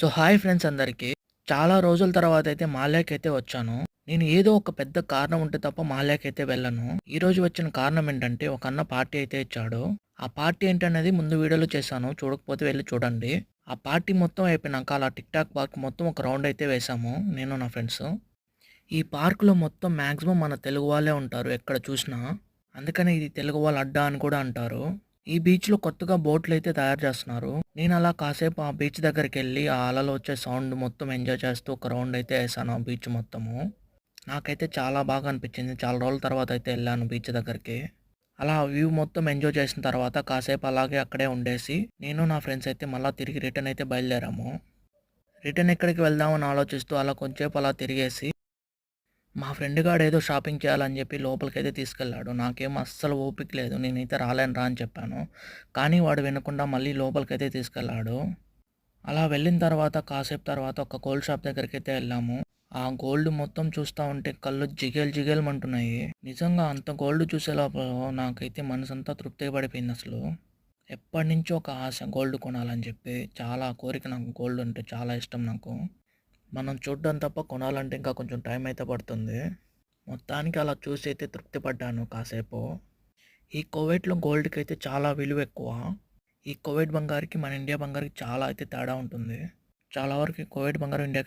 So hi friends అందరికీ. చాలా రోజుల తర్వాత అయితే మాల్యాకైతే వచ్చాను. నేను ఏదో ఒక పెద్ద కారణం ఉంటే తప్ప మాల్యాకైతే వెళ్ళను. ఈ రోజు వచ్చిన కారణం ఏంటంటే ఒక అన్న పార్టీ అయితే ఇచ్చాడు. ఆ పార్టీ ఏంటనేది ముందు వీడియోలో చేశాను. చూడకపోతే వెళ్ళి చూడండి. ఆ పార్టీ మొత్తం అయిపోయినాక అలా టిక్ టాక్ పార్క్ మొత్తం ఒక రౌండ్ అయితే వేసాము నేను నా ఫ్రెండ్స్. ఈ పార్కులో మొత్తం మ్యాక్సిమం మన తెలుగు వాళ్ళే ఉంటారు ఎక్కడ చూసినా. అందుకని ఇది తెలుగు వాళ్ళ అడ్డా అని కూడా అంటారు. ఈ బీచ్లో కొత్తగా బోట్లు అయితే తయారు చేస్తున్నారు. నేను అలా కాసేపు ఆ బీచ్ దగ్గరికి వెళ్ళి ఆ అలలో వచ్చే సౌండ్ మొత్తం ఎంజాయ్ చేస్తూ ఒక రౌండ్ అయితే వేసాను ఆ బీచ్ మొత్తము. నాకైతే చాలా బాగా అనిపించింది. చాలా రోజుల తర్వాత అయితే వెళ్ళాను బీచ్ దగ్గరికి. అలా వ్యూ మొత్తం ఎంజాయ్ చేసిన తర్వాత కాసేపు అలాగే అక్కడే ఉండేసి నేను నా ఫ్రెండ్స్ అయితే మళ్ళీ తిరిగి రిటర్న్ అయితే బయలుదేరాము. రిటర్న్ ఎక్కడికి వెళ్దామని ఆలోచిస్తూ అలా కొంచెంసేపు అలా తిరిగేసి మా ఫ్రెండ్ గాడు ఏదో షాపింగ్ చేయాలని చెప్పి లోపలికైతే తీసుకెళ్ళాడు. నాకేం అస్సలు ఓపిక లేదు. నేనైతే రాలేను రా అని చెప్పాను. కానీ వాడు వినకుండా మళ్ళీ లోపలికైతే తీసుకెళ్ళాడు. అలా వెళ్ళిన తర్వాత కాసేపు తర్వాత ఒక గోల్డ్ షాప్ దగ్గరికి అయితే వెళ్ళాము. ఆ గోల్డ్ మొత్తం చూస్తూ ఉంటే కళ్ళు జిగేలు జిగేలమంటున్నాయి నిజంగా అంత గోల్డ్ చూసే లోపల నాకైతే మనసంతా తృప్తి పడిపోయింది అసలు. ఎప్పటి నుంచో ఒక ఆశ గోల్డ్ కొనాలని చెప్పి. చాలా కోరిక నాకు గోల్డ్ అంటే చాలా ఇష్టం నాకు. మనం చూడడం తప్ప కొనాలంటే ఇంకా కొంచెం టైం అయితే పడుతుంది. మొత్తానికి అలా చూసి అయితే తృప్తి పడ్డాను కాసేపు. ఈ కోవిడ్లో గోల్డ్కి అయితే చాలా విలువ ఎక్కువ. ఈ కోవిడ్ బంగారుకి మన ఇండియా బంగారుకి చాలా అయితే తేడా ఉంటుంది. చాలా వరకు కోవిడ్ బంగారం ఇండియాకి